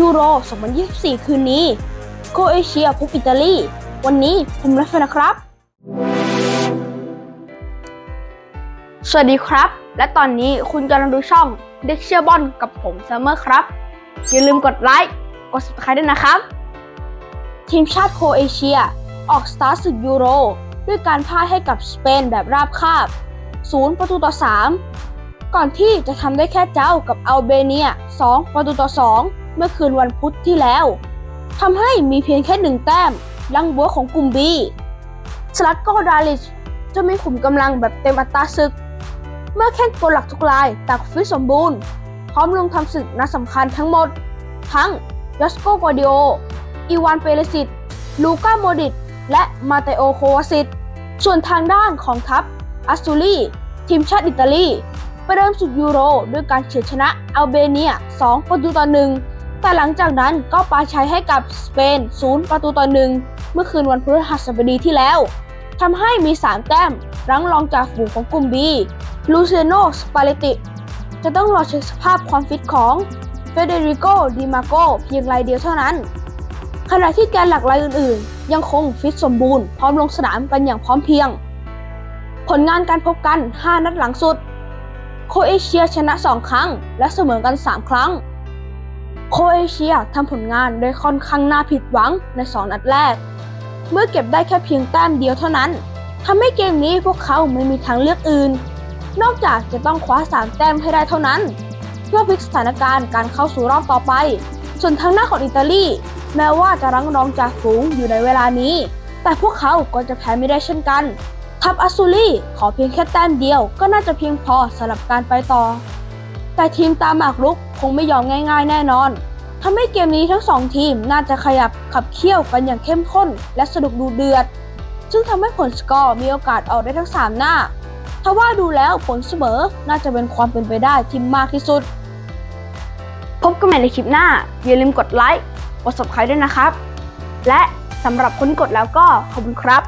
ยูโร 2024 คืนนี้ โคเอเชียพบอิตาลี วันนี้ผมรัฟนะครับ สวัสดีครับ และตอนนี้คุณกำลังดูช่องเด็กเชียร์บอลกับผมซัมเมอร์ครับ อย่าลืมกดไลค์ กด subscribe ด้วยนะครับ ทีมชาติโคเอเชีย ออกสตาร์ทศึกยูโร ด้วยการพ่ายให้กับสเปนแบบราบคาบ 0 ประตูต่อ 3 ก่อนที่จะทำได้แค่เจ้ากับอัลเบเนีย 2 ประตูต่อ 2 เมื่อคืนวันพุธที่แล้วทำให้มีเพียงแค่หนึ่งแต้มลังบัวของกลุ่ม B สลัดโกดาลิชจะมีขุมกำลังแบบเต็มอัตราศึก เมื่อแข้งตัวหลักทุกรายต่างฟิตสมบูรณ์ พร้อมลงทำศึกนัดสำคัญทั้งหมด ทั้งยอสโกกวาดิโอ อีวานเปเรสิตลูก้าโมดิต และมาเตโอโควาซิต ส่วนทางด้านของทัพอัสซูลีทีมชาติอิตาลีไปเริ่มศึกยูโร ด้วยการเฉือนชนะอัลเบเนีย 2 ประตูต่อหนึ่ง แต่หลังจากนั้นก็ปาชัยให้กับสเปน 0 ประตูต่อหนึ่งเมื่อคืนวันพฤหัสบดีที่แล้วทำให้มี 3 แต้ม รั้งรองจากฝูงของกลุ่ม B ลูเซโนสปาเลติ จะต้องรอเช็คสภาพความฟิตของเฟเดริโกดิมาโกเพียงรายเดียวเท่านั้น ขณะที่แกนหลักรายอื่นๆ ยังคงฟิตสมบูรณ์พร้อมลงสนามกันอย่างพร้อมเพรียง ผลงานการพบกัน 5 นัดหลังสุด โคเอเชียชนะ 2 ครั้ง และเสมอกัน 3 ครั้ง โคเอเชียทำผลงานได้ค่อนข้างน่าผิดหวังใน2นัดแรก เมื่อเก็บได้แค่เพียงแต้มเดียวเท่านั้นทำให้เกมนี้พวกเขาไม่มีทางเลือกอื่น นอกจากจะต้องคว้า3แต้มให้ได้เท่านั้น เพื่อพลิกสถานการณ์การเข้าสู่รอบต่อไป ส่วนทางหน้าของอิตาลีแม้ว่าจะรั้งรองจากฝูงอยู่ในเวลานี้ แต่พวกเขาก็จะแพ้ไม่ได้เช่นกัน ทัพอัสซูลีขอเพียงแค่แต้มเดียวก็น่าจะเพียงพอสำหรับการไปต่อ แต่ทีมตามหมากรุกคงไม่ยอมง่าย ๆ แน่นอนทำให้เกมนี้ทั้งสองทีมน่าจะขยับขับเคี่ยวกันอย่างเข้มข้น และสนุกดูเดือด ซึ่งทำให้ผลสกอร์มีโอกาสออกได้ทั้ง 3 หน้าทว่าดูแล้วผลเสมอน่าจะเป็นความเป็นไปได้ที่มากที่สุด พบกันใหม่ในคลิปหน้า อย่าลืมกดไลค์กด subscribe ด้วยนะครับ และสำหรับคนกดแล้วก็ขอบคุณครับ